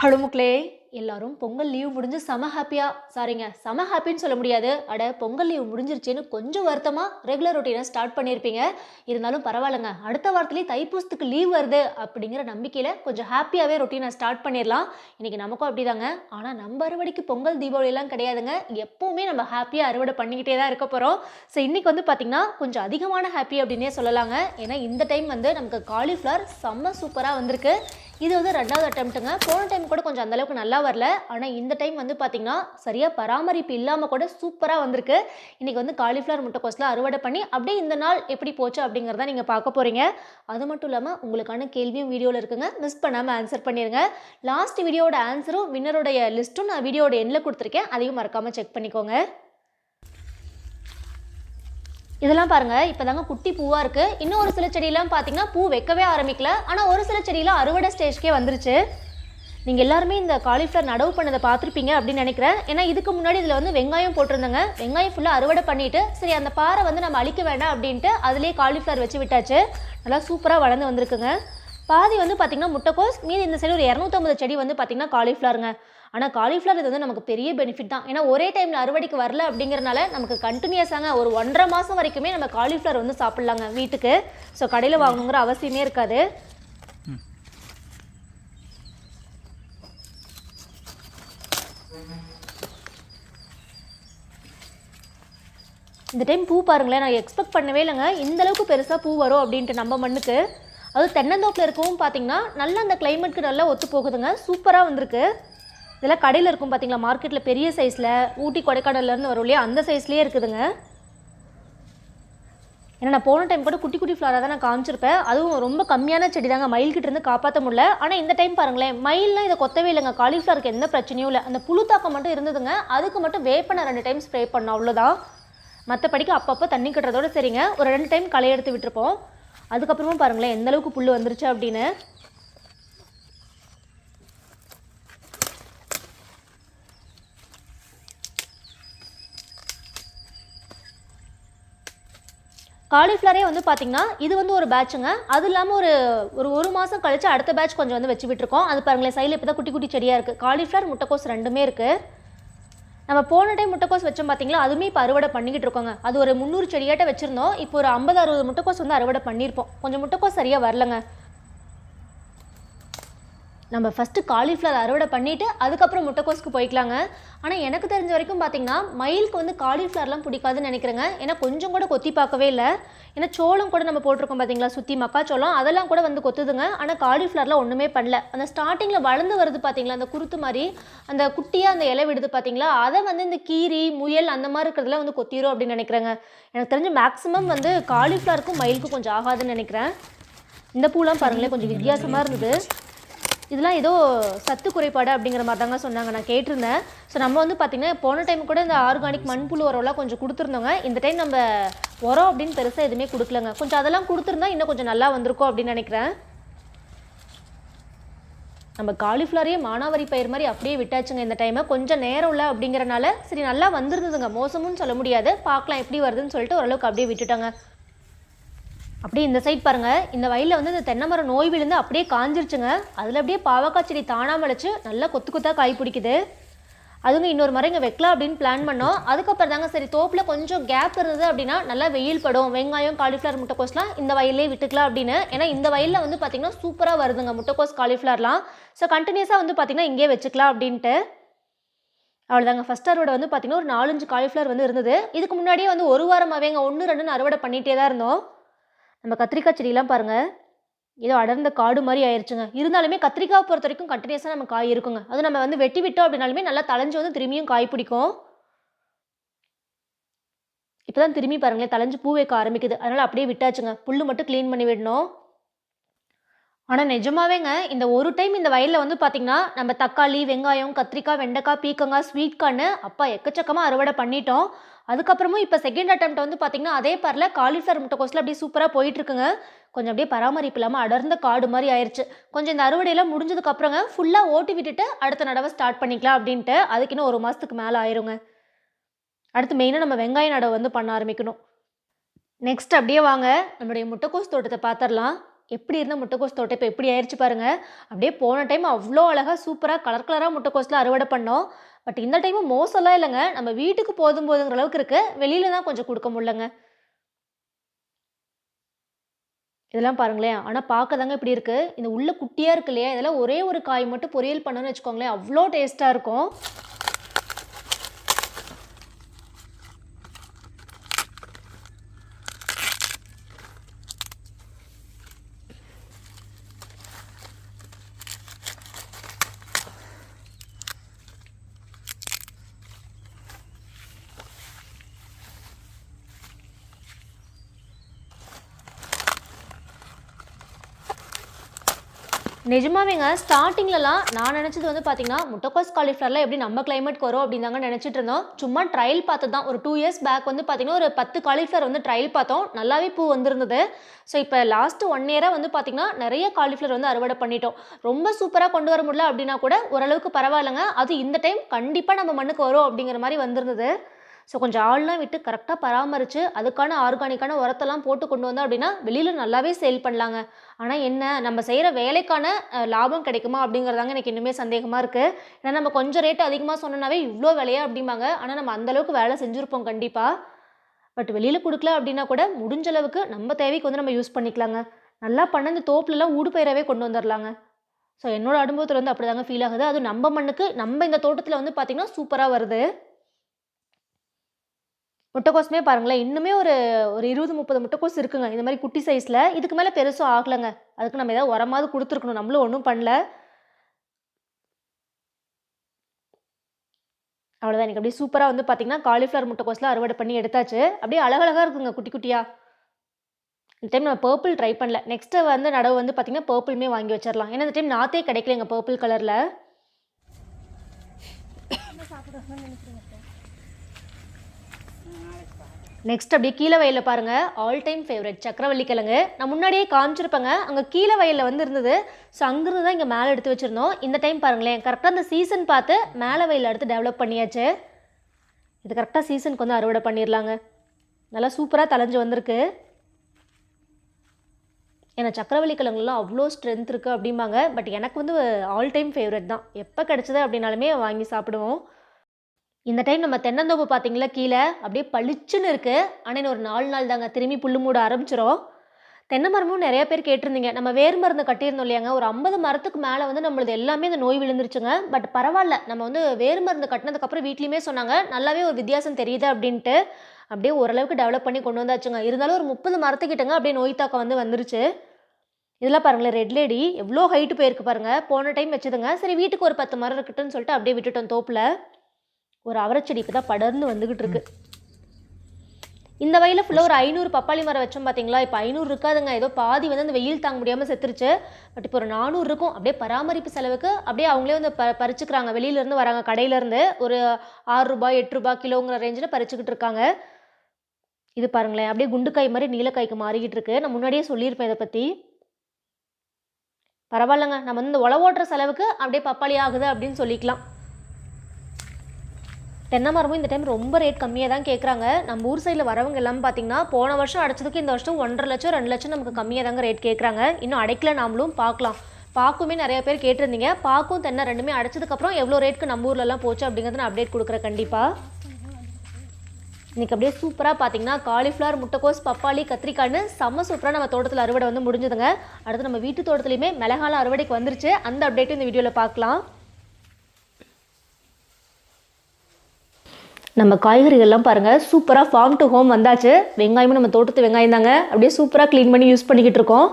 Hello முக்லே எல்லாரும் Pongal leave முடிஞ்சு செம ஹாப்பியாக சாரிங்க செம ஹாப்பின்னு சொல்ல முடியாது. அட பொங்கல் லீவ் முடிஞ்சிருச்சுன்னு கொஞ்சம் வருத்தமாக ரெகுலர் ரொட்டீனை ஸ்டார்ட் பண்ணியிருப்பீங்க இருந்தாலும் பரவாயில்லைங்க அடுத்த வாரத்துலேயே தைப்பூசத்துக்கு லீவ் வருது அப்படிங்கிற நம்பிக்கையில் கொஞ்சம் ஹாப்பியாகவே ரொட்டீனை ஸ்டார்ட் பண்ணிடலாம் இன்றைக்கி நமக்கும் அப்படிதாங்க. ஆனால் நம்ம அறுவடைக்கு பொங்கல் தீபாவளியெல்லாம் கிடையாதுங்க. எப்போவுமே நம்ம ஹாப்பியாக அறுவடை பண்ணிக்கிட்டே தான் இருக்க போகிறோம் ஸோ இன்றைக்கி வந்து பார்த்திங்கன்னா கொஞ்சம் அதிகமான ஹாப்பி அப்படின்னே சொல்லலாங்க. ஏன்னா இந்த டைம் வந்து நமக்கு காலிஃப்ளவர் செம்ம சூப்பராக வந்திருக்கு. இது வந்து ரெண்டாவது அட்டம்ப்ட்டுங்க. போன டைம் கூட கொஞ்சம் அந்தளவுக்கு நல்லா வரல. ஆனால் இந்த டைம் வந்து பார்த்திங்கன்னா சரியாக பராமரிப்பு இல்லாமல் கூட சூப்பராக வந்திருக்கு. இன்றைக்கி வந்து காலிஃப்ளவர் முட்டைக்கோஸ்லாம் அறுவடை பண்ணி அப்படியே இந்த நாள் எப்படி போச்சு அப்படிங்கிறத நீங்கள் பார்க்க போகிறீங்க அது மட்டும் இல்லாமல் உங்களுக்கான கேள்வியும் வீடியோவில் இருக்குங்க. மிஸ் பண்ணாமல் ஆன்சர் பண்ணிடுங்க லாஸ்ட் வீடியோட ஆன்சரும் வின்னருடைய லிஸ்ட்டும் நான் வீடியோட எண்ணில் கொடுத்துருக்கேன். அதையும் மறக்காமல் செக் பண்ணிக்கோங்க. இதெல்லாம் பாருங்க இப்போதாங்க குட்டி பூவா இருக்கு. இன்னும் ஒரு சில செடியெல்லாம் பார்த்தீங்கன்னா பூ வைக்கவே ஆரம்பிக்கல. ஆனால் ஒரு சில செடியெல்லாம் அறுவடை ஸ்டேஜ்க்கே வந்துருச்சு. நீங்கள் எல்லாருமே இந்த காலிஃப்ளவர் நடவு பண்ணதை பார்த்துருப்பீங்க அப்படின்னு நினைக்கிறேன். ஏன்னா இதுக்கு முன்னாடி இதில் வந்து வெங்காயம் போட்டிருந்தாங்க. வெங்காயம் ஃபுல்லாக அறுவடை பண்ணிட்டு சரி அந்த பாறை வந்து நம்ம அழிக்க வேண்டாம் அப்படின்ட்டு அதுலேயே காலிஃப்ளவர் வச்சு விட்டாச்சு. நல்லா சூப்பராக வளர்ந்து வந்திருக்குங்க. பாதி வந்து பார்த்திங்கன்னா முட்டைக்கோஸ் மீதி இந்த சைடு ஒரு இரநூத்தம்பது செடி வந்து பார்த்திங்கன்னா காலிஃப்ளவருங்க. ஆனால் காலிஃப்ளவர் இது வந்து நமக்கு பெரிய பெனிஃபிட் தான். ஏன்னா ஒரே டைமில் அறுவடைக்கு வரல அப்படிங்கிறனால நமக்கு கண்டினியூஸாங்க ஒரு ஒன்றரை மாதம் வரைக்குமே நம்ம காலிஃப்ளவர் வந்து சாப்பிட்லாங்க வீட்டுக்கு. ஸோ கடையில் வாங்கணுங்கிற அவசியமே இருக்காது. இந்த டைம் பூ பாருங்களேன். நான் எக்ஸ்பெக்ட் பண்ணவே இல்லைங்க. இந்த அளவுக்கு பெருசாக பூ வரும் அப்படின்ட்டு நம்ம மண்ணுக்கு. அது தென்னந்தோப்பில் இருக்கவும் பார்த்தீங்கன்னா நல்லா அந்த கிளைமேட்க்கு நல்லா ஒத்து போகுதுங்க சூப்பராக வந்திருக்கு. இதெல்லாம் கடையில் இருக்கும் பார்த்தீங்களா மார்க்கெட்டில் பெரிய சைஸில் ஊட்டி கொடைக்கானல்லேருந்து வரும் இல்லையா? அந்த சைஸ்லேயே இருக்குதுங்க. ஏன்னா நான் போன டைம் கூட குட்டி குட்டி ஃப்ளாராக தான் நான் காமிச்சிருப்பேன். அதுவும் ரொம்ப கம்மியான செடி தாங்க மயில்கிட்ட இருந்து காப்பாற்ற முடியல. ஆனால் இந்த டைம் பாருங்களேன். மயில்லாம் இதை கொத்தவே இல்லைங்க. காலிஃப்ளவருக்கு எந்த பிரச்சனையும் இல்லை. அந்த புழு தாக்கம் மட்டும் இருந்ததுங்க. அதுக்கு மட்டும் வேப்பனை ரெண்டு டைம் ஸ்ப்ரே பண்ணோம். அவ்வளோதான் மற்றபடிக்கு அப்பப்போ தண்ணி கட்டுறதோட சரிங்க. ஒரு ரெண்டு டைம் களை எடுத்து விட்டுருப்போம். அதுக்கப்புறமும் பாருங்களேன் எந்தளவுக்கு புல் வந்துருச்சு அப்படின்னு. காலிஃப்ளவரே வந்து பார்த்தீங்கன்னா இது வந்து ஒரு பேட்சுங்க அது இல்லாமல் ஒரு ஒரு ஒரு மாதம் கழிச்சு அடுத்த பேட்ச் கொஞ்சம் வந்து வச்சு விட்டுருக்கோம். அது பாருங்களேன் சைடில் இப்போ தான் குட்டி குட்டி செடியாக இருக்குது காலிஃப்ளவர் முட்டைக்கோஸ் ரெண்டுமே இருக்குது நம்ம போன டைம் முட்டைக்கோஸ் வச்சோம் பார்த்தீங்களா அதுவுமே இப்போ அறுவடை பண்ணிக்கிட்டு இருக்கோங்க. அது ஒரு முந்நூறு செடியாட்ட வச்சுருந்தோம். இப்போ ஒரு ஐம்பது அறுபது முட்டைக்கோஸ் வந்து அறுவடை பண்ணியிருப்போம். கொஞ்சம் முட்டைக்கோஸ் சரியாக வரலங்க. நம்ம ஃபஸ்ட்டு காலிஃப்ளவர் அறுவடை பண்ணிவிட்டு அதுக்கப்புறம் முட்டைக்கோஸ்க்கு போய்க்கலாங்க. ஆனால் எனக்கு தெரிஞ்ச வரைக்கும் பார்த்தீங்கன்னா மயிலுக்கு வந்து காலிஃப்ளவர்லாம் பிடிக்காதுன்னு நினைக்கிறேங்க. ஏன்னா கொஞ்சம் கூட கொத்தி பார்க்கவே இல்லை. ஏன்னா சோளம் கூட நம்ம போட்டிருக்கோம் பார்த்தீங்களா சுற்றி மக்காச்சோளம் அதெல்லாம் கூட வந்து கொத்துதுங்க. ஆனால் காலிஃப்ளவர்லாம் ஒன்றுமே பண்ணல. அந்த ஸ்டார்டிங்கில் வளர்ந்து வருது பார்த்தீங்களா அந்த குருத்து மாதிரி அந்த குட்டியாக அந்த இலை விடுது பார்த்தீங்களா அதை வந்து இந்த கீரி முயல் அந்த மாதிரி இருக்கிறதுலாம் வந்து கொத்திரும் அப்படின்னு நினைக்கிறேங்க. எனக்கு தெரிஞ்சு மேக்ஸிமம் வந்து காலிஃப்ளவருக்கும் மயிலுக்கும் கொஞ்சம் ஆகாதுன்னு நினைக்கிறேன். இந்த பூலாம் பாருங்களேன் கொஞ்சம் வித்தியாசமாக இருந்தது. இதெல்லாம் ஏதோ சத்து குறைபாடு அப்படிங்கிற மாதிரி தாங்க சொன்னாங்க நான் கேட்டிருந்தேன். ஸோ நம்ம வந்து பார்த்திங்கன்னா போன டைம் கூட இந்த ஆர்கானிக் மண்புழு உரம்லாம் கொஞ்சம் கொடுத்துருந்தோங்க. இந்த டைம் நம்ம உரம் அப்படின்னு பெருசாக எதுவுமே கொடுக்கலங்க. கொஞ்சம் அதெல்லாம் கொடுத்துருந்தா இன்னும் கொஞ்சம் நல்லா வந்திருக்கும் அப்படின்னு நினைக்கிறேன். நம்ம காலிஃப்ளவரையே மானாவாரி பயிர் மாதிரி அப்படியே விட்டாச்சுங்க இந்த டைமை கொஞ்சம் நேரம் இல்லை அப்படிங்கிறனால சரி நல்லா வந்திருந்ததுங்க. மோசமும் சொல்ல முடியாது. பார்க்கலாம் எப்படி வருதுன்னு சொல்லிட்டு ஓரளவுக்கு அப்படியே விட்டுட்டாங்க. அப்படியே இந்த சைட் பாருங்க. இந்த வயலில் வந்து இந்த தென்னை மரம் நோய் விழுந்து அப்படியே காஞ்சிருச்சுங்க. அதில் அப்படியே பாவக்காய் செடி தானாக முளைச்சு நல்லா கொத்து கொத்தாக காய் பிடிக்குது. அதுங்க இன்னொரு மரம் இங்கே வைக்கலாம் அப்படின்னு பிளான் பண்ணோம். அதுக்கப்புறம் தாங்க சரி தோப்பில் கொஞ்சம் கேப் இருந்தது அப்படின்னா நல்லா வெயில் படும். வெங்காயம் காலிஃப்ளவர் முட்டைக்கோஸ்லாம் இந்த வயல்லே விட்டுக்கலாம் அப்படின்னு. ஏன்னா இந்த வயலில் வந்து பார்த்திங்கன்னா சூப்பராக வருதுங்க முட்டைக்கோஸ் காலிஃப்ளவர்லாம் ஸோ கண்டினியூஸாக வந்து பார்த்திங்கன்னா இங்கே வச்சுக்கலாம் அப்படின்ட்டு. அவ்வளோதாங்க ஃபஸ்ட் அறுவடை வந்து பார்த்திங்கன்னா ஒரு நாலஞ்சு காலிஃப்ளவர் வந்து இருந்தது. இதுக்கு முன்னாடியே வந்து ஒரு வாரமாகவேங்க ஒன்று ரெண்டுன்னு அறுவடை பண்ணிகிட்டே தான் இருந்தோம். நம்ம கத்திரிக்காய் செடியெலாம் பாருங்கள் ஏதோ அடர்ந்த காடு மாதிரி ஆயிடுச்சுங்க இருந்தாலுமே கத்திரிக்காய் பொறுத்த வரைக்கும் கண்டினியூஸாக நம்ம காய் இருக்குங்க. அது நம்ம வந்து வெட்டி விட்டோம் அப்படின்னாலுமே நல்லா தலைஞ்சு வந்து திரும்பியும் காய் பிடிக்கும். இப்போ தான் திரும்பி பாருங்களேன் தலைஞ்சு பூ வைக்க ஆரம்பிக்குது. அதனால் அப்படியே விட்டாச்சுங்க. புல்லு மட்டும் க்ளீன் பண்ணி விடணும். ஆனால் நிஜமாவேங்க இந்த ஒரு டைம் இந்த வயலில் வந்து பார்த்திங்கன்னா நம்ம தக்காளி வெங்காயம் கத்திரிக்காய் வெண்டைக்காய் பீக்கங்காய் ஸ்வீட் கார்னு அப்பா எக்கச்சக்கமாக அறுவடை பண்ணிட்டோம். அதுக்கப்புறமும் இப்போ செகண்ட் அட்டம்ப்ட் வந்து பார்த்திங்கன்னா அதே பாரில் காலிஃப்ளவர் முட்டைக்கோஸில் அப்படியே சூப்பராக போயிட்டுருக்குங்க கொஞ்சம் அப்படியே பராமரிப்பு இல்லாமல் அடர்ந்த காடு மாதிரி ஆயிடுச்சு கொஞ்சம் இந்த அறுவடையெல்லாம் முடிஞ்சதுக்கப்புறங்க ஃபுல்லாக ஓட்டி விட்டுட்டு அடுத்த நடவை ஸ்டார்ட் பண்ணிக்கலாம் அப்படின்ட்டு அதுக்கு இன்னும் ஒரு மாதத்துக்கு மேலே ஆயிருங்க. அடுத்து மெயினாக நம்ம வெங்காய நடவு வந்து பண்ண ஆரம்பிக்கணும். நெக்ஸ்ட் அப்படியே வாங்க நம்மளுடைய முட்டைக்கோஸ் தோட்டத்தை பார்த்துடலாம் எப்படி இருந்த முட்டைக்கோஸ் தோட்டம் இப்போ எப்படி ஆயிடுச்சு பாருங்கள் அப்படியே போன டைம் அவ்வளோ அழகாக சூப்பராக கலர் கலராக முட்டைக்கோஸில் அறுவடை பண்ணோம். பட் இந்த டைமும் மோசம்லாம் இல்லைங்க. நம்ம வீட்டுக்கு போதும் போதுங்கிற அளவுக்கு இருக்குது வெளியில தான் கொஞ்சம் கொடுக்க முடியலங்க. இதெல்லாம் பாருங்களேன். ஆனால் பார்க்க தாங்க இப்படி இருக்குது இந்த உள்ள குட்டியாக இருக்கு இல்லையா? இதெல்லாம் ஒரே ஒரு காய் மட்டும் பொரியல் பண்ணணும்னு வச்சுக்கோங்களேன். அவ்வளோ டேஸ்ட்டாக இருக்கும். நிஜமாவேங்க ஸ்டார்டிங்லலாம் நான் நினச்சது வந்து பார்த்தீங்கன்னா முட்டைக்கோஸ் காலிஃப்ளவர்லாம் எப்படி நம்ம கிளைமேட்க்கு வரும் அப்படின்னு தாங்க நினச்சிட்டு இருந்தோம். சும்மா ட்ரையல் பார்த்து தான் ஒரு டூ இயர்ஸ் பேக் வந்து பார்த்தீங்கன்னா ஒரு பத்து காலிஃப்ளவர் வந்து ட்ரையல் பார்த்தோம். நல்லாவே பூ வந்திருந்தது. ஸோ இப்போ லாஸ்ட்டு ஒன் இயராக வந்து பார்த்தீங்கன்னா நிறைய காலிஃப்ளவர் வந்து அறுவடை பண்ணிட்டோம். ரொம்ப சூப்பராக கொண்டு வர முடியல அப்படின்னா கூட ஓரளவுக்கு பரவாயில்லைங்க. அது இந்த டைம் கண்டிப்பாக நம்ம மண்ணுக்கு வரும் அப்படிங்கிற மாதிரி வந்திருந்தது. ஸோ கொஞ்சம் ஆள்லாம் விட்டு கரெக்டாக பராமரித்து அதுக்கான ஆர்கானிக்கான உரத்தெல்லாம் போட்டு கொண்டு வந்தோம் அப்படின்னா வெளியில் நல்லாவே சேல் பண்ணலாங்க. ஆனால் என்ன நம்ம செய்கிற வேலைக்கான லாபம் கிடைக்குமா அப்படிங்கிறதாங்க எனக்கு இன்னுமே சந்தேகமாக இருக்குது ஏன்னா நம்ம கொஞ்சம் ரேட் அதிகமாக சொன்னோன்னாவே இவ்வளோ விலையா அப்படிம்பாங்க. ஆனால் நம்ம அந்த அளவுக்கு வேலை செஞ்சுருப்போம் கண்டிப்பாக பட் வெளியில் கொடுக்கல அப்படின்னா கூட முடிஞ்ச அளவுக்கு நம்ம தேவைக்கு வந்து நம்ம யூஸ் பண்ணிக்கலாங்க. நல்லா பண்ண இந்த தோப்புலலாம் ஊடுபயிரவே கொண்டு வந்துடலாங்க ஸோ என்னோடய அனுபவத்தில் வந்து அப்படி தாங்க ஃபீல் ஆகுது. அதுவும் நம்ம மண்ணுக்கு நம்ம இந்த தோட்டத்தில் வந்து பார்த்திங்கன்னா சூப்பராக வருது. முட்டைக்கோஸுமே பாருங்களேன் இன்னுமே ஒரு ஒரு இருபது முப்பது முட்டைக்கோஸ் இருக்குங்க. இந்த மாதிரி குட்டி சைஸில் இதுக்கு மேலே பெருசும் ஆகலைங்க. அதுக்கு நம்ம ஏதாவது உரமாவது கொடுத்துருக்கணும். நம்மளும் ஒன்றும் பண்ணல. அவ்வளோதான் எனக்கு அப்படியே சூப்பராக வந்து பார்த்தீங்கன்னா காலிஃப்ளவர் முட்டைக்கோஸ்லாம் அறுவடை பண்ணி எடுத்தாச்சு. அப்படியே அழகழகாக இருக்குங்க குட்டி குட்டியாக இந்த டைம் நம்ம பர்பிள் ட்ரை பண்ணல. நெக்ஸ்ட்டு வந்து நடவு வந்து பார்த்தீங்கன்னா பர்பிளுமே வாங்கி வச்சிடலாம் ஏன்னா இந்த டைம் நாத்தே கிடைக்கலங்க பர்பிள் கலரில் நெக்ஸ்ட் அப்படியே கீழே வயலில் பாருங்கள் ஆல் டைம் ஃபேவரட் சக்கரவள்ளி கிழங்கு. நான் முன்னாடியே காமிச்சிருப்பேங்க. அங்கே கீழே வயலில் வந்து இருந்தது. ஸோ அங்கிருந்து தான் இங்கே மேலே எடுத்து வச்சுருந்தோம். இந்த டைம் பாருங்களேன். கரெக்டாக அந்த சீசன் பார்த்து மேலே வயலில் எடுத்து டெவலப் பண்ணியாச்சு. இது கரெக்டாக சீசனுக்கு வந்து அறுவடை பண்ணிடலாங்க நல்லா சூப்பராக தலைஞ்சு வந்திருக்கு. ஏன்னா சக்கரவள்ளி கிழங்குலாம் அவ்வளோ ஸ்ட்ரென்த் இருக்குது அப்படிம்பாங்க. பட் எனக்கு வந்து ஆல் டைம் ஃபேவரட் தான். எப்போ கிடச்சது அப்படின்னாலுமே வாங்கி சாப்பிடுவோம். இந்த டைம் நம்ம தென்னந்தோப்பு பார்த்தீங்களா கீழே அப்படியே பளிச்சுன்னு இருக்குது ஆனால் இன்னும் ஒரு நாலு நாள் தாங்க. திரும்பி புல்லு மூட ஆரம்பிச்சிரும். தென்னை மரமும் நிறைய பேர் கேட்டிருந்தீங்க. நம்ம வேர் மருந்து கட்டியிருந்தோம் இல்லையாங்க? ஒரு ஐம்பது மரத்துக்கு மேலே வந்து நம்மளது எல்லாமே இந்த நோய் விழுந்துருச்சுங்க. பட் பரவாயில்ல. நம்ம வந்து வேர் மருந்து கட்டினதுக்கப்புறம் வீட்லேயுமே சொன்னாங்க. நல்லாவே ஒரு வித்தியாசம் தெரியுது அப்படின்ட்டு. அப்படியே ஓரளவுக்கு டெவலப் பண்ணி கொண்டு வந்தாச்சுங்க. இருந்தாலும் ஒரு முப்பது மரத்துக்கிட்டங்க அப்படியே நோய் தாக்கம் வந்து வந்துருச்சு. இதெல்லாம் பாருங்களேன் ரெட் லேடி எவ்வளோ ஹைட்டு போயிருக்கு பாருங்கள் போன டைம் வச்சதுங்க. சரி வீட்டுக்கு ஒரு பத்து மரம் இருக்கட்டும்னு சொல்லிட்டு அப்படியே விட்டுட்டோம் தோப்பில். ஒரு அவரைச்செடி இப்போ தான் படர்ந்து வந்துக்கிட்டு இருக்கு. இந்த வயலில் ஃபுல்லாக ஒரு ஐநூறு பப்பாளி மரம் வச்சோம் பார்த்தீங்களா இப்போ ஐநூறு இருக்காதுங்க. ஏதோ பாதி வந்து அந்த வெயில் தாங்க முடியாமல் செத்துருச்சு. பட் இப்போ ஒரு நானூறு இருக்கும். அப்படியே பராமரிப்பு செலவுக்கு அப்படியே அவங்களே வந்து ப பறிச்சுக்கிறாங்க. வெளியிலேருந்து வராங்க. கடையிலேருந்து ஒரு ஆறு ரூபாய் எட்டு ரூபாய் கிலோங்கிற ரேஞ்சில் பறிச்சுக்கிட்டு இருக்காங்க. இது பாருங்களேன். அப்படியே குண்டுக்காய் மாதிரி நீலக்காய்க்கு மாறிக்கிட்டு இருக்கு. நான் முன்னாடியே சொல்லியிருப்பேன் இதை பற்றி பரவாயில்லைங்க. நம்ம வந்து இந்த உழவோட்டுற செலவுக்கு அப்படியே பப்பாளி ஆகுது அப்படின்னு சொல்லிக்கலாம். தென்னை மரமும் இந்த டைம் ரொம்ப ரேட் கம்மியாக தான் கேட்குறாங்க நம்ம ஊர் சைடில் வரவங்க எல்லாமே பார்த்தீங்கன்னா போன வருஷம் அடைச்சதுக்கு இந்த வருஷம் ஒன்றரை லட்சம் ரெண்டு லட்சம் நமக்கு கம்மியாக தாங்க ரேட் கேட்குறாங்க இன்னும் அடைக்கல நாமளும் பார்க்கலாம் பாக்குமே நிறைய பேர் கேட்டிருந்தீங்க. பாக்கும் தென்னை ரெண்டுமே அடைச்சதுக்கப்புறம் எவ்வளோ ரேட்டுக்கு நம்ம ஊர்லலாம் போச்சு அப்படிங்கிறத நான் அப்டேட் கொடுக்குறேன் கண்டிப்பாக இன்றைக்கி அப்படியே சூப்பராக பார்த்தீங்கன்னா காலிஃப்ளவர் முட்டைக்கோஸ் பப்பாளி கத்திரிக்காய்னு செம்ம சூப்பராக நம்ம தோட்டத்தில் அறுவடை வந்து முடிஞ்சதுங்க. அடுத்து நம்ம வீட்டு தோட்டத்துலையுமே மிளகால அறுவடைக்கு வந்துருச்சு. அந்த அப்டேட்டும் இந்த வீடியோவில் பார்க்கலாம் நம்ம காய்கறிகள்லாம் பாருங்கள் சூப்பராக ஃபார்ம் டு ஹோம் வந்தாச்சு. வெங்காயமும் நம்ம தோட்டத்து வெங்காயம் தாங்க. அப்படியே சூப்பராக க்ளீன் பண்ணி யூஸ் பண்ணிக்கிட்டு இருக்கோம்.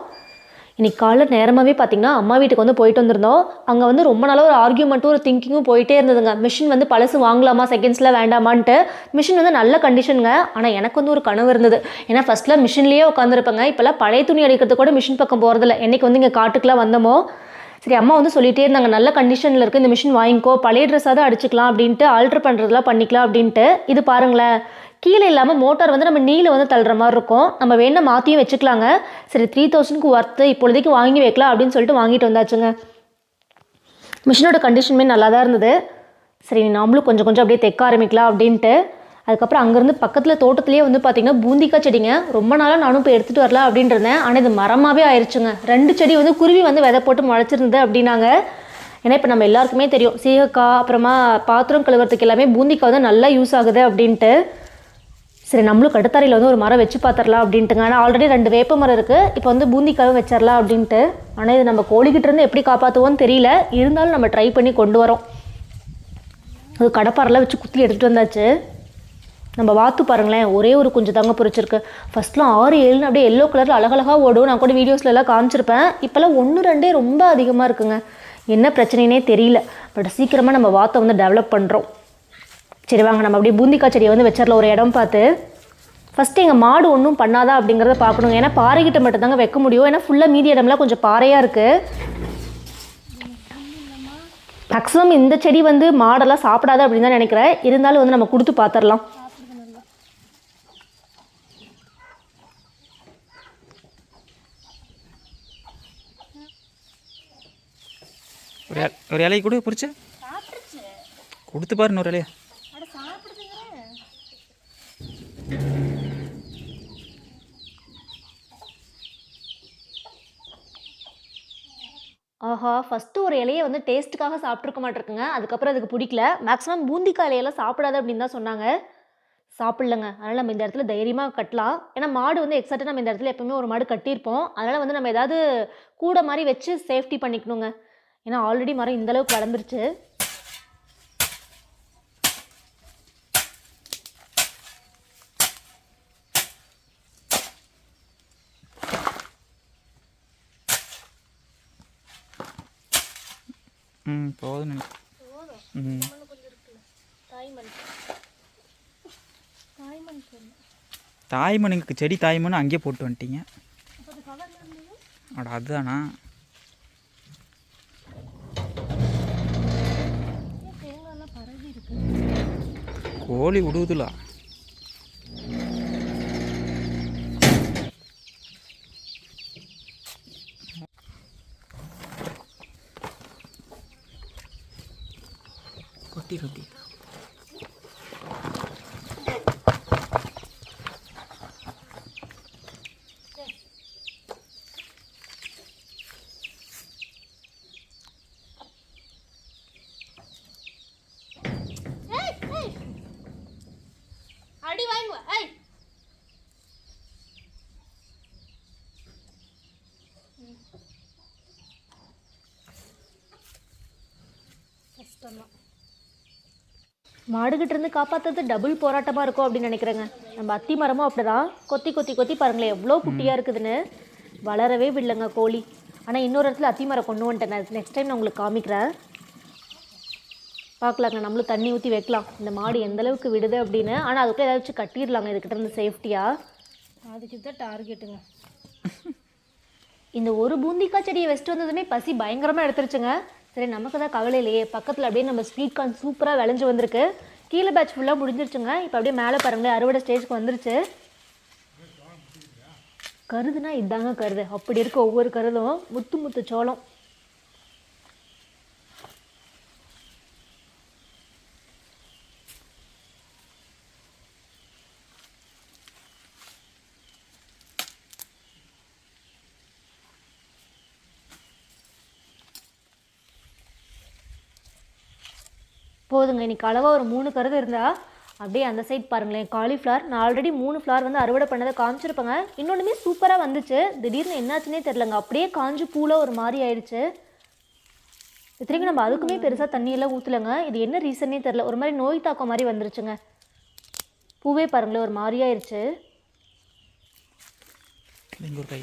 இன்றைக்கி காலைல நேரமாகவே பார்த்தீங்கன்னா அம்மா வீட்டுக்கு வந்து போயிட்டு வந்திருந்தோம். அங்கே வந்து ரொம்ப நாளாக ஒரு ஆர்கியூமெண்ட்டும் ஒரு திங்கிங்கும் போயிட்டே இருந்ததுங்க. மிஷின் வந்து பழசு வாங்கலாமா செகண்ட்ஸில் வேண்டாமான்ட்டு. மிஷின் வந்து நல்ல கண்டிஷனுங்க ஆனால் எனக்கு வந்து ஒரு கனவு இருந்தது. ஏன்னா ஃபஸ்ட்டில் மிஷின்லேயே உட்காந்துருப்பேங்க இப்போல்லாம் பழைய துணி அடிக்கிறது கூட மிஷின் பக்கம் போகிறதில்ல என்றைக்கு வந்து இங்கே காட்டுக்குலாம் வந்தோமோ? சரி அம்மா வந்து சொல்லிகிட்டே இருந்தாங்க நல்ல கண்டிஷனில் இருக்குது இந்த மிஷின் வாங்கிக்கோ பழைய ட்ரெஸ்ஸாக தான் அடிச்சுக்கலாம் அப்படின்ட்டு ஆல்ட்ரு பண்ணுறதுலாம் பண்ணிக்கலாம் அப்படின்ட்டு. இது பாருங்களேன். கீழே இல்லாமல் மோட்டார் வந்து நம்ம நீல வந்து தள்ளுற மாதிரி இருக்கும். நம்ம வேணால் மாற்றியும் வச்சுக்கலாங்க. சரி த்ரீ தௌசண்ட்க்கு ஒர்த்து இப்பொழுதைக்கு வாங்கி வைக்கலாம் அப்படின்னு சொல்லிட்டு வாங்கிட்டு வந்தாச்சுங்க. மிஷினோட கண்டிஷனுமே நல்லா தான் இருந்தது. சரி நாமளும் கொஞ்சம் கொஞ்சம் அப்படியே தைக்க ஆரம்பிக்கலாம் அப்படின்ட்டு. அதுக்கப்புறம் அங்கேருந்து பக்கத்தில் தோட்டத்துலேயே வந்து பார்த்திங்கன்னா பூந்திக்காய் செடிங்க. ரொம்ப நாளாக நானும் போய் எடுத்துகிட்டு வரல அப்படின்ட்டு இருந்தேன். ஆனால் இது மரமாகவே ஆயிடுச்சுங்க ரெண்டு செடி வந்து குருவி வந்து விதை போட்டு முளைச்சிருந்தது அப்படின்னாங்க. ஏன்னா இப்போ நம்ம எல்லாருக்குமே தெரியும். சீகக்காய் அப்புறமா பாத்திரம் கழுவுறதுக்கு எல்லாமே பூந்திக்காய் வந்து நல்லா யூஸ் ஆகுது அப்படின்ட்டு. சரி நம்மளும் கடுத்தறையில் வந்து ஒரு மரம் வச்சு பார்த்துடலாம் அப்படின்ட்டுங்க. ஆனால் ஆல்ரெடி ரெண்டு வேப்ப மரம் இருக்குது இப்போ வந்து பூந்திக்காவும் வச்சிடலாம் அப்படின்ட்டு. ஆனால் இது நம்ம கோழிக்கிட்ட இருந்து எப்படி காப்பாற்றுவோன்னு தெரியல. இருந்தாலும் நம்ம ட்ரை பண்ணி கொண்டு வரோம். அது கடப்பாரெல்லாம் வச்சு குத்தி எடுத்துகிட்டு வந்தாச்சு. நம்ம வாத்து பாருங்களேன் ஒரே ஒரு குஞ்சு தாங்க பொரிச்சிருக்கு. ஃபஸ்ட்லாம் ஆறு ஏழுன்னு அப்படியே எல்லோ கலரில் அழகழகாக ஓடும். நான் கூட வீடியோஸ்லலாம் காமிச்சிருப்பேன். இப்போல்லாம் ஒன்று ரெண்டே ரொம்ப அதிகமாக இருக்குங்க. என்ன பிரச்சனைனே தெரியல. பட் சீக்கிரமாக நம்ம வாத்தை வந்து டெவலப் பண்ணுறோம் சரி வாங்க நம்ம அப்படியே பூந்திக்காய் செடியை வந்து வச்சிடல ஒரு இடம் பார்த்து. ஃபஸ்ட்டு எங்கள் மாடு ஒன்றும் பண்ணாதா அப்படிங்கிறத பார்க்கணுங்க. ஏன்னா பாறைகிட்ட மட்டும்தாங்க வைக்க முடியும். ஏன்னா ஃபுல்லாக மீதி இடம்லாம் கொஞ்சம் பாறையாக இருக்குது மேக்ஸிமம் இந்த செடி வந்து மாடெல்லாம் சாப்பிடாது அப்படின்னு தான் நினைக்கிறேன். இருந்தாலும் வந்து நம்ம கொடுத்து பார்த்துடலாம். ஒரு ஒரு இலையை கொடு பிடிச்ச கொடுத்து பாரு இன்னொரு இலையா. ஆஹா ஃபஸ்ட்டு ஒரு இலையை வந்து டேஸ்ட்டுக்காக சாப்பிட்ருக்க மாட்டிருக்குங்க. அதுக்கப்புறம் அதுக்கு பிடிக்கல. மேக்ஸிமம் பூந்திக்காய் இலையெல்லாம் சாப்பிடாது அப்படின்னு தான் சொன்னாங்க. சாப்பிட்லங்க. அதனால் நம்ம இந்த இடத்துல தைரியமாக கட்டலாம். ஏன்னா மாடு வந்து எக்ஸாக்டாக நம்ம இந்த இடத்துல எப்பவுமே ஒரு மாடு கட்டியிருப்போம். அதனால் வந்து நம்ம ஏதாவது கூட மாதிரி வச்சு சேஃப்டி பண்ணிக்கணுங்க. ஏன்னா ஆல்ரெடி மரம் இந்த அளவுக்கு வளர்ந்துருச்சு. ம் போதும்? ம். தாய்மனுக்கு செடி தாய்மனு அங்கேயே போட்டு வந்துட்டீங்க. அட அதுதானா? கோழி விடுவதுல கொட்டி கொட்டி அடி வாங்குவ ஐய் மாடுகிட்ட இருந்து காப்பாற்றுறது டபுள் போராட்டமாக இருக்கும் அப்படின்னு நினைக்கிறேங்க. நம்ம அத்தி மரமும் அப்படிதான். கொத்தி கொத்தி கொத்தி பாருங்களேன் எவ்வளோ குட்டியாக இருக்குதுன்னு. வளரவே விடலைங்க கோழி. ஆனால் இன்னொரு இடத்துல அத்தி மரம் கொண்டு வந்துட்டேன். நான் நெக்ஸ்ட் டைம் நான் உங்களுக்கு காமிக்கிறேன். பார்க்கலாங்க. நம்மளும் தண்ணி ஊற்றி வைக்கலாம். இந்த மாடு எந்த அளவுக்கு விடுது அப்படின்னு. ஆனால் அதுக்குள்ளே ஏதாச்சும் கட்டிடலாங்க. இதுக்கிட்ட இருந்து சேஃப்டியாக அதுக்கு தான் டார்கெட்டுங்க இந்த ஒரு பூந்திக்காய் செடியை வச்சுட்டு வந்ததுமே பசி பயங்கரமாக எடுத்துருச்சுங்க. சரி நமக்கு தான் கவலை இல்லையே. பக்கத்தில் அப்படியே நம்ம ஸ்வீட் கார்ன் சூப்பராக விளைஞ்சு வந்திருக்கு. கீழே பேட்ச் ஃபுல்லாக முடிஞ்சிருச்சுங்க. இப்போ அப்படியே மேலே பாருங்களேன் அறுவடை ஸ்டேஜ்க்கு வந்துருச்சு. கருதுனா இதாங்க கருது. அப்படி இருக்க ஒவ்வொரு கருதும் முத்து முத்து சோளம். போதுங்க இன்னைக்கு அளவாக ஒரு மூணு கருது இருந்தா அப்படியே அந்த சைட் பாருங்களேன் காலிஃப்ளவர் நான் ஆல்ரெடி மூணு ஃப்ளவர் வந்து அறுவடை பண்ணதை காமிச்சிருப்பேங்க. இன்னொன்றுமே சூப்பராக வந்துச்சு. திடீர்னு என்னாச்சுன்னே தெரிலங்க அப்படியே காஞ்சு பூல ஒரு மாதிரி ஆயிடுச்சு. இத்தனைக்கும் நம்ம அதுக்குமே பெருசாக தண்ணியெல்லாம் ஊற்றலைங்க இது என்ன ரீசன்னே தெரில ஒரு மாதிரி நோய் தாக்கம் மாதிரி வந்துருச்சுங்க. பூவே பாருங்களேன் ஒரு மாதிரி ஆயிடுச்சு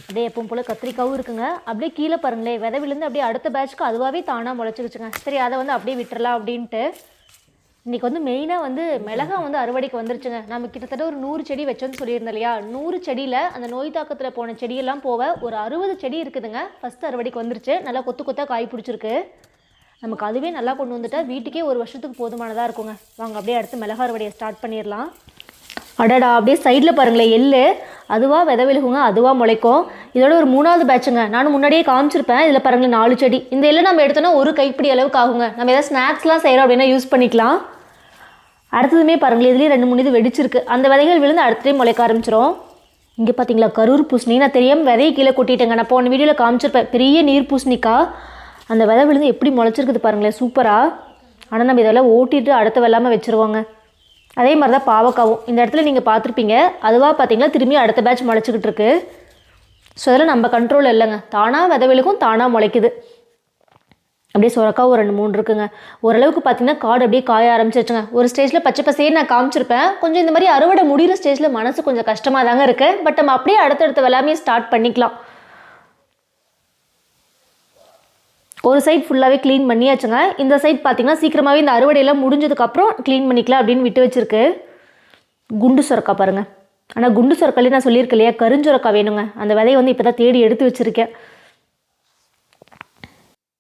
அப்படியே எப்பவும் போல் கத்திரிக்காவும் இருக்குங்க. அப்படியே கீழே பாருங்களேன் விதை விழுந்து அப்படியே அடுத்த பேட்ச்க்கு அதுவாகவே தானாக முளைச்சிருச்சுங்க. சரி அதை வந்து அப்படியே விட்டுறலாம் அப்படின்ட்டு. இன்றைக்கி வந்து மெயினாக வந்து மிளகா வந்து அறுவடைக்கு வந்துருச்சுங்க. நம்ம கிட்டத்தட்ட ஒரு நூறு செடி வச்சோன்னு சொல்லியிருந்தோம் இல்லையா? நூறு செடியில் அந்த நோய் தாக்கத்தில் போன செடியெல்லாம் போக ஒரு அறுபது செடி இருக்குதுங்க. ஃபஸ்ட்டு அறுவடைக்கு வந்துருச்சு. நல்லா கொத்து கொத்தாக காய் பிடிச்சிருக்கு. நமக்கு அதுவே நல்லா கொண்டு வந்துட்டால் வீட்டுக்கே ஒரு வருஷத்துக்கு போதுமானதாக இருக்குங்க. வாங்க அப்படியே அடுத்து மிளகா அறுவடையை ஸ்டார்ட் பண்ணிடலாம். அடடா அப்படியே சைடில் பாருங்களேன் எள்ளு. அதுவாக வித விழுகுங்க அதுவாக முளைக்கும். இதோட ஒரு மூணாவது பேட்சுங்க நானும் முன்னாடியே காமிச்சிருப்பேன். இதில் பாருங்களேன் நாலு செடி. இந்த எள்ளு நம்ம எடுத்தோன்னா ஒரு கைப்பிடி அளவுக்கு ஆகுங்க. நம்ம ஏதாவது ஸ்நாக்ஸ்லாம் செய்கிறோம் அப்படின்னா யூஸ் பண்ணிக்கலாம். அடுத்ததுமே பாருங்களேன் இதுலேயே ரெண்டு மூணு இது வெடிச்சிருக்கு. அந்த விதைகள் விழுந்து அடுத்த முளைக்க ஆரம்பிச்சிரும். இங்கே பார்த்தீங்களா கரூர் பூசணி. நான் தெரியாமல் விதையை கீழே கொட்டிட்டேங்க. நான் போன வீடியோவில் காமிச்சிருப்பேன். பெரிய நீர் பூசணிக்கா? அந்த விதை விழுந்து எப்படி முளைச்சிருக்குது பாருங்களேன் சூப்பராக ஆனால் நம்ம இதெல்லாம் ஓட்டிட்டு அடுத்த வெள்ளாமல் வச்சுருவோங்க. அதே மாதிரி தான் பாவக்காவும். இந்த இடத்துல நீங்கள் பார்த்துருப்பீங்க. அதுவாக பார்த்தீங்கன்னா திரும்பி அடுத்த பேட்ச் முளைச்சிக்கிட்டு இருக்கு. ஸோ அதெல்லாம் நம்ம கண்ட்ரோல் இல்லைங்க. தானாக விதை விழுக்கும் தானாக முளைக்குது. அப்படியே சுரக்கா ஒரு ரெண்டு மூணு இருக்குங்க. ஓரளவுக்கு பார்த்தீங்கன்னா காடு அப்படியே காய ஆரம்பிச்சிருச்சுங்க. ஒரு ஸ்டேஜில் பச்சை பசையே நான் காமிச்சிருப்பேன். கொஞ்சம் இந்த மாதிரி அறுவடை முடிகிற ஸ்டேஜில் மனசு கொஞ்சம் கஷ்டமாக தாங்க இருக்குது பட் நம்ம அப்படியே அடுத்தடுத்த எல்லாமே ஸ்டார்ட் பண்ணிக்கலாம். ஒரு சைட் ஃபுல்லாகவே க்ளீன் பண்ணியாச்சுங்க. இந்த சைட் பார்த்தீங்கன்னா சீக்கிரமாகவே இந்த அறுவடையெல்லாம் முடிஞ்சதுக்கப்புறம் க்ளீன் பண்ணிக்கலாம் அப்படின்னு விட்டு வச்சுருக்கு. குண்டு சுரக்கா பாருங்கள் ஆனால் குண்டு சுரக்காலே நான் சொல்லியிருக்கேன் இல்லையா? கருஞ்சுரக்கா வேணுங்க. அந்த விதையை வந்து இப்போ தான் தேடி எடுத்து வச்சுருக்கேன்.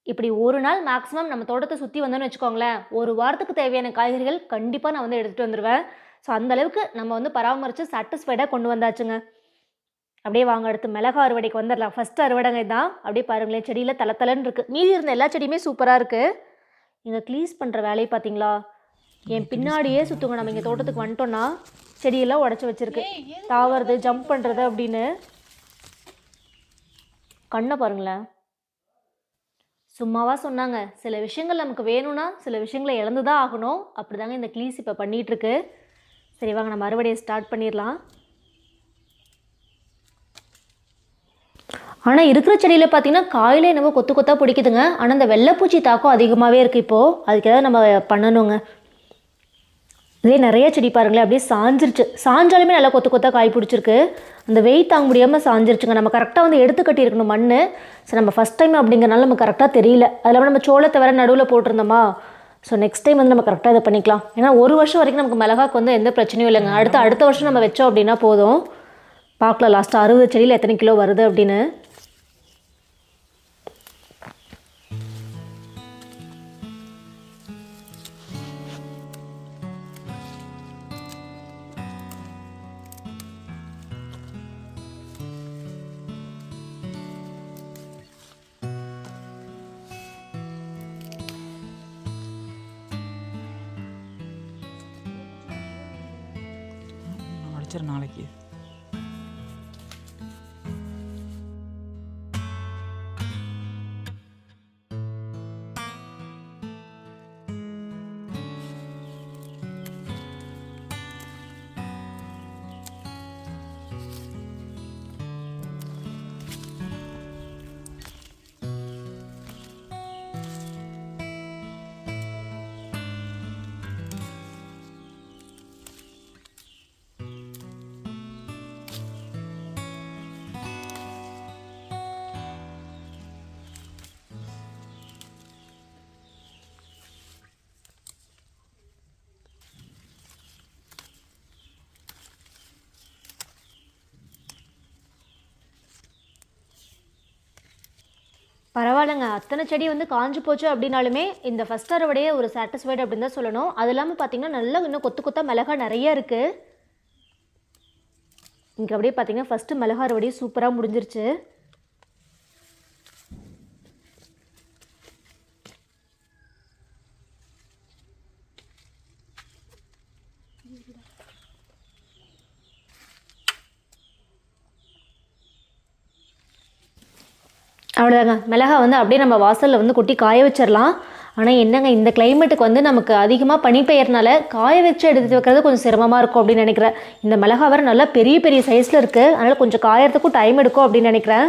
இப்படி ஒரு நாள் மேக்ஸிமம் நம்ம தோட்டத்தை சுற்றி வந்தோம்னு வச்சுக்கோங்களேன் ஒரு வாரத்துக்கு தேவையான காய்கறிகள் கண்டிப்பாக நான் வந்து எடுத்துகிட்டு வந்துடுவேன் ஸோ அந்த அளவுக்கு நம்ம வந்து பராமரித்து சாட்டிஸ்ஃபைடாக கொண்டு வந்தாச்சுங்க. அப்படியே வாங்க அடுத்து மிளகா அறுவடைக்கு வந்துடலாம். ஃபஸ்ட்டு அறுவடைங்க இதான். அப்படியே பாருங்களேன் செடியில் தலை தலைன்னு இருக்குது மீதி இருந்த எல்லா செடியுமே சூப்பராக இருக்குது இங்கே க்ளீஸ் பண்ணுற வேலையை பார்த்தீங்களா? என் பின்னாடியே சுற்றுங்க நம்ம இங்கே தோட்டத்துக்கு வந்துட்டோன்னா செடியெல்லாம் உடச்சி வச்சிருக்கு. தாவறது ஜம்ப் பண்ணுறது அப்படின்னு. கண்ணை பாருங்களேன். சும்மாவா சொன்னாங்க சில விஷயங்கள் நமக்கு வேணும்னா சில விஷயங்களை இழந்து தான் ஆகணும். அப்படி தாங்க இந்த க்ளீஸ் இப்போ பண்ணிகிட்ருக்கு சரி வாங்க நம்ம அறுவடையை ஸ்டார்ட் பண்ணிடலாம். ஆனால் இருக்கிற செடியில் பார்த்தீங்கன்னா காயில என்னவோ கொத்து கொத்தாக பிடிக்குதுங்க. ஆனால் இந்த வெள்ளைப்பூச்சி தாக்கம் அதிகமாகவே இருக்குது இப்போது அதுக்கு ஏதாவது நம்ம பண்ணணுங்க. இதே நிறைய செடி பாருங்களேன் அப்படியே சாஞ்சிருச்சு. சாஞ்சாலுமே நல்லா கொத்து கொத்தாக காய் பிடிச்சிருக்கு. அந்த வெயிட் தாங்க முடியாமல் சாஞ்சிருச்சுங்க. நம்ம கரெக்டாக வந்து எடுத்து கட்டியிருக்கணும் மண் ஸோ நம்ம ஃபஸ்ட் டைம் அப்படிங்கிறனால நமக்கு கரெக்டாக தெரியல. அதில் நம்ம சோளத்தை வேறு நடுவில் போட்டிருந்தோமா? ஸோ நெக்ஸ்ட் டைம் வந்து நம்ம கரெக்டாக இதை பண்ணிக்கலாம். ஏன்னா ஒரு வருஷம் வரைக்கும் நமக்கு மிளகாக்கு வந்து எந்த பிரச்சனையும் இல்லைங்க. அடுத்த அடுத்த வருஷம் நம்ம வச்சோம் அப்படின்னா போதும். பார்க்கலாம் லாஸ்ட்டு அறுபது செடியில் எத்தனை கிலோ வருது அப்படின்னு. அடிச்சிரு நாளைக்கு பரவாயில்லைங்க. அத்தனை செடி வந்து காஞ்சு போச்சு அப்படின்னாலுமே இந்த ஃபஸ்ட் அறுவடையே ஒரு சாட்டிஸ்ஃபைடு அப்படின்னு தான் சொல்லணும். அது இல்லாமல் பார்த்தீங்கன்னா நல்லா இன்னும் கொத்து கொத்தா மிளகா நிறைய இருக்குது இங்கே அப்படியே பார்த்தீங்கன்னா ஃபஸ்ட்டு மிளகா அறுவடையும் சூப்பராக முடிஞ்சிருச்சு. அவ்வளோதாங்க மிளகா வந்து அப்படியே நம்ம வாசலில் வந்து கொட்டி காய வச்சிடலாம் ஆனால் என்னங்க இந்த கிளைமேட்டுக்கு வந்து நமக்கு அதிகமாக பனி பெய்யறனால காய வச்சு எடுத்து வைக்கிறது கொஞ்சம் சிரமமாக இருக்கும் அப்படின்னு நினைக்கிறேன். இந்த மிளகா வேறு நல்லா பெரிய பெரிய சைஸில் இருக்குது அதனால் கொஞ்சம் காயறதுக்கும் டைம் எடுக்கும் அப்படின்னு நினைக்கிறேன்.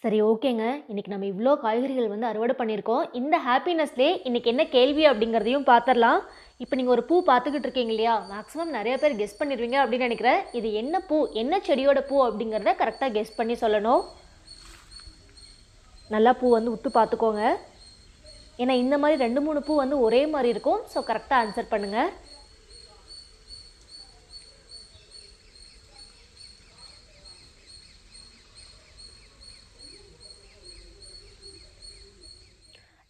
சரி ஓகேங்க. இன்றைக்கி நம்ம இவ்வளோ காய்கறிகள் வந்து அறுவடை பண்ணியிருக்கோம். இந்த ஹாப்பினஸ்லேயே இன்றைக்கி என்ன கேள்வி அப்படிங்கிறதையும் பார்த்துடலாம் இப்போ நீங்கள் ஒரு பூ பார்த்துக்கிட்டு இருக்கீங்க இல்லையா? மேக்ஸிமம் நிறைய பேர் கெஸ் பண்ணிடுவீங்க அப்படின்னு நினைக்கிறேன். இது என்ன பூ? என்ன செடியோட பூ அப்படிங்கிறத கரெக்டாக கெஸ் பண்ணி சொல்லணும். நல்லா பூ வந்து உத்து பார்த்துக்கோங்க ஏன்னா இந்த மாதிரி ரெண்டு மூணு பூ வந்து ஒரே மாதிரி இருக்கும். ஸோ கரெக்டாக ஆன்சர் பண்ணுங்கள்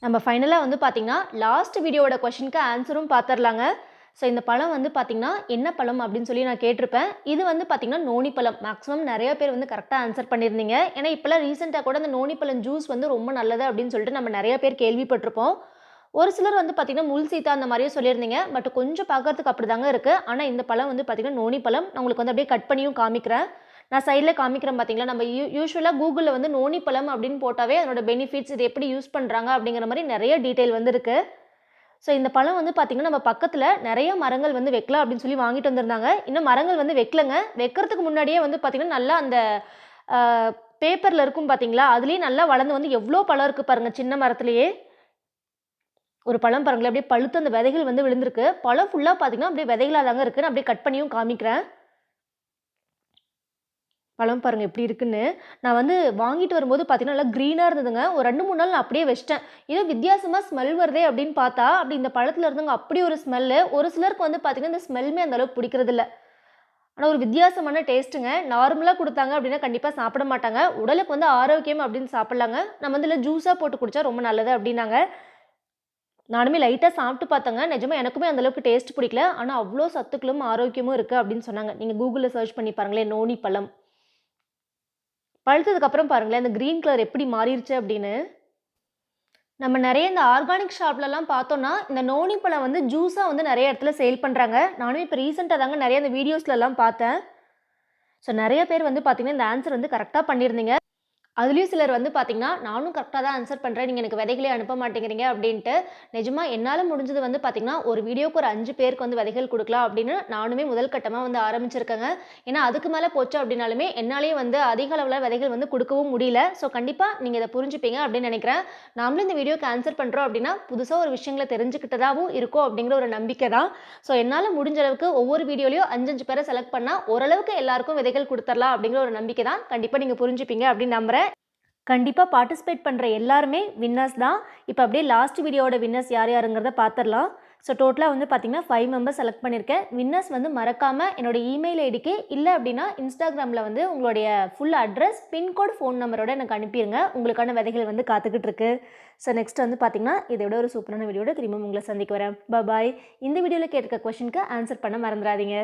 நம்ம ஃபைனலாக வந்து பார்த்தீங்கன்னா லாஸ்ட் வீடியோவோட கொஷினுக்கு ஆன்சரும் பார்த்துடலாங்க ஸோ இந்த பழம் வந்து பார்த்திங்கன்னா என்ன பழம் அப்படின்னு சொல்லி நான் கேட்டிருப்பேன். இது வந்து பார்த்திங்கன்னா நோனி பழம். மேக்ஸிமம் நிறைய பேர் வந்து கரெக்டாக ஆன்சர் பண்ணியிருந்தீங்க. ஏன்னா இப்போலாம் ரீசெண்டாக கூட அந்த நோனி பழம் ஜூஸ் வந்து ரொம்ப நல்லது அப்படின்னு சொல்லிட்டு நம்ம நிறைய பேர் கேள்விப்பட்டிருப்போம். ஒரு சிலர் வந்து பார்த்திங்கன்னா முள் சீத்தா அந்த மாதிரியே சொல்லியிருந்தீங்க. பட் கொஞ்சம் பார்க்கறதுக்கு அப்படி தாங்க இருக்குது ஆனால் இந்த பழம் வந்து பார்த்திங்கன்னா நோனி பழம். நான் உங்களுக்கு வந்து அப்படியே கட் பண்ணியும் காமிக்கிறேன். நான் சைடில் காமிக்கிறேன் பார்த்தீங்களா நம்ம யூ யூஸ்வலாக கூகுளில் வந்து நோனி பழம் அப்படின்னு போட்டாவே அதனோட பெனிஃபிட்ஸ் இது எப்படி யூஸ் பண்ணுறாங்க அப்படிங்கிற மாதிரி நிறைய டீட்டெயில் வந்து இருக்குது ஸோ இந்த பழம் வந்து பார்த்திங்கன்னா நம்ம பக்கத்தில் நிறைய மரங்கள் வந்து வைக்கலாம் அப்படின்னு சொல்லி வாங்கிட்டு வந்திருந்தாங்க. இன்னும் மரங்கள் வந்து வைக்கலங்க. வைக்கிறதுக்கு முன்னாடியே வந்து பார்த்திங்கன்னா நல்லா அந்த பேப்பரில் இருக்கும் பார்த்தீங்களா அதுலேயே நல்லா வளர்ந்து வந்து எவ்வளோ பழம் இருக்குது பாருங்கள் சின்ன மரத்துலேயே. ஒரு பழம் பாருங்களேன் அப்படியே பழுத்து அந்த விதைகள் வந்து விழுந்திருக்கு. பழம் ஃபுல்லாக பார்த்தீங்கன்னா அப்படியே விதைகளாக தாங்க இருக்குது நான் அப்படியே கட் பண்ணியும் காமிக்கிறேன். பழம் பாருங்கள் எப்படி இருக்குன்னு. நான் வந்து வாங்கிட்டு வரும்போது பார்த்தீங்கன்னா நல்லா க்ரீனாக இருந்ததுங்க. ஒரு ரெண்டு மூணு நாள் நான் அப்படியே வச்சிட்டேன். ஏதோ வித்தியாசமாக ஸ்மெல் வருதே அப்படின்னு பார்த்தா அப்படி இந்த பழத்தில் இருந்தவங்க அப்படி ஒரு ஸ்மெல்லு ஒரு சிலருக்கு வந்து பார்த்தீங்கன்னா இந்த ஸ்மெல்மே அந்த அளவுக்கு பிடிக்கிறது இல்லை ஆனால் ஒரு வித்தியாசமான டேஸ்ட்டுங்க நார்மலாக கொடுத்தாங்க அப்படின்னா கண்டிப்பாக சாப்பிட மாட்டாங்க. உடலுக்கு வந்து ஆரோக்கியம் அப்படின்னு சாப்பிட்லாங்க. நம்ம வந்து இல்லை ஜூஸாக போட்டு குடித்தா ரொம்ப நல்லது அப்படின்னாங்க. நானுமே லைட்டாக சாப்பிட்டு பார்த்தேங்க. நிஜமாக எனக்குமே அந்தளவுக்கு டேஸ்ட் பிடிக்கல. ஆனால் அவ்வளோ சத்துக்களும் ஆரோக்கியமும் இருக்குது அப்படின்னு சொன்னாங்க. நீங்கள் கூகுளில் சர்ச் பண்ணி பாருங்களேன் நோனி பழம். பழுத்ததுக்கப்புறம் பாருங்களேன் இந்த க்ரீன் கலர் எப்படி மாறிடுச்சு அப்படின்னு. நம்ம நிறைய இந்த ஆர்கானிக் ஷாப்லலாம் பார்த்தோன்னா இந்த நோனி பழம் வந்து ஜூஸாக வந்து நிறைய இடத்துல சேல் பண்ணுறாங்க நானும் இப்போ ரீசெண்டாக தாங்க நிறைய இந்த வீடியோஸ்லலாம் பார்த்தேன். ஸோ நிறைய பேர் வந்து பார்த்தீங்கன்னா இந்த ஆன்சர் வந்து கரெக்டாக பண்ணியிருந்தீங்க. அதுலேயும் சிலர் வந்து பார்த்தீங்கன்னா நானும் கரெக்டாக தான் ஆன்சர் பண்ணுறேன் நீங்கள் எனக்கு விதைகளே அனுப்ப மாட்டேங்கிறீங்க அப்படின்ட்டு நிஜமாக என்னால் முடிஞ்சது வந்து பார்த்தீங்கன்னா ஒரு வீடியோக்கு ஒரு அஞ்சு பேருக்கு வந்து விதைகள் கொடுக்கலாம் அப்படின்னு நானுமே முதல் கட்டமாக வந்து ஆரம்பிச்சிருக்கேங்க. ஏன்னா அதுக்கு மேலே போச்சு அப்படின்னாலுமே என்னாலேயே வந்து அதிக அளவில் விதைகள் வந்து கொடுக்கவும் முடியல. ஸோ கண்டிப்பாக நீங்கள் இதை புரிஞ்சுப்பீங்க அப்படின்னு நினைக்கிறேன். நாமளும் இந்த வீடியோக்கு ஆன்சர் பண்ணுறோம் அப்படின்னா புதுசாக ஒரு விஷயங்களை தெரிஞ்சுக்கிட்டதாகவும் இருக்கும் அப்படிங்கிற ஒரு நம்பிக்கை தான். ஸோ என்னால் முடிஞ்ச அளவுக்கு ஒவ்வொரு வீடியோலையும் அஞ்சஞ்சு பேரை செலக்ட் பண்ணால் ஓரளவுக்கு எல்லாருக்கும் விதைகள் கொடுத்துடலாம் அப்படிங்கிற ஒரு நம்பிக்கை தான். கண்டிப்பாக நீங்கள் புரிஞ்சுப்பீங்க அப்படின்னு நம்புறேன். கண்டிப்பாக பார்ட்டிசிபேட் பண்ணுற எல்லாருமே வின்னர்ஸ் தான். இப்போ அப்படியே லாஸ்ட் வீடியோட வின்னர்ஸ் யார் யாருங்கிறத பார்த்துடலாம் ஸோ டோட்டலாக வந்து பார்த்தீங்கன்னா ஃபைவ் மெம்பர்ஸ் செலக்ட் பண்ணியிருக்கேன் வின்னர்ஸ் வந்து மறக்காமல் என்னோட இமெயில் ஐடிக்கு இல்லை அப்படின்னா இன்ஸ்டாகிராமில் வந்து உங்களுடைய ஃபுல் அட்ரஸ் பின்கோடு ஃபோன் நம்பரோட எனக்கு அனுப்பிடுங்க உங்களுக்கான விதைகள் வந்து காத்துக்கிட்டு இருக்கு. ஸோ நெக்ஸ்ட் வந்து பார்த்தீங்கன்னா இதை விட ஒரு சூப்பரான வீடியோட திரும்பவும் உங்களை சந்திக்க வரேன். பாய் இந்த வீடியோவில் கேட்டிருக்க கொஷனுக்கு ஆன்சர் பண்ண மறந்துடாதீங்க.